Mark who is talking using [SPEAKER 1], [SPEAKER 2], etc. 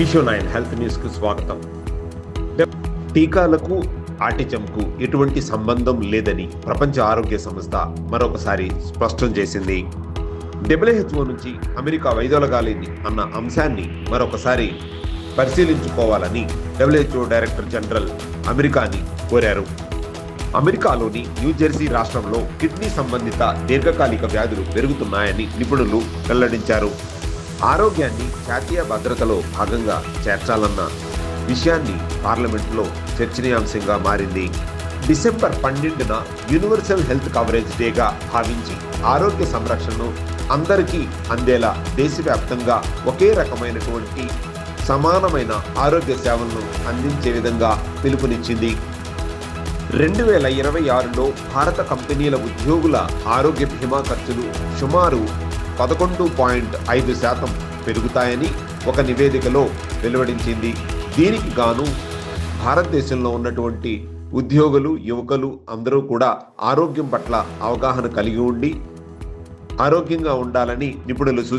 [SPEAKER 1] కిషో nine health న్యూస్కు స్వాగతం. టీకాలకు ఆటిజంకు ఎటువంటి సంబంధం లేదని ప్రపంచ ఆరోగ్య సంస్థ మరొకసారి స్పష్టం చేసింది. డబ్ల్యూహెచ్ఓ నుంచి అమెరికా వైదొలగాలింది అన్న అంశాన్ని మరొకసారి పరిశీలించుకోవాలని డబ్ల్యూహెచ్ఓ డైరెక్టర్ జనరల్ అమెరికాని కోరారు. అమెరికాలోని న్యూజెర్సీ రాష్ట్రంలో కిడ్నీ సంబంధిత దీర్ఘకాలిక వ్యాధులు పెరుగుతున్నాయని నిపుణులు వెల్లడించారు. ఆరోగ్యాన్ని జాతీయ భద్రతలో భాగంగా చేర్చాలన్న విషయాన్ని పార్లమెంట్లో చర్చనీయాంశంగా మారింది. డిసెంబర్ పన్నెండున యూనివర్సల్ హెల్త్ కవరేజ్ డేగా భావించి ఆరోగ్య సంరక్షణను అందరికీ అందేలా దేశవ్యాప్తంగా ఒకే రకమైనటువంటి సమానమైన ఆరోగ్య సేవలను అందించే విధంగా పిలుపునిచ్చింది. రెండు వేల ఇరవై ఆరులో భారత కంపెనీల ఉద్యోగుల ఆరోగ్య బీమా ఖర్చులు సుమారు పదకొండు పాయింట్ ఐదు శాతం పెరుగుతాయని ఒక నివేదికలో వెలువడించింది. దీనికి గాను భారతదేశంలో ఉన్నటువంటి ఉద్యోగులు యువకులు అందరూ కూడా ఆరోగ్యం పట్ల అవగాహన కలిగి ఉండి ఆరోగ్యంగా ఉండాలని నిపుణులు సూచించారు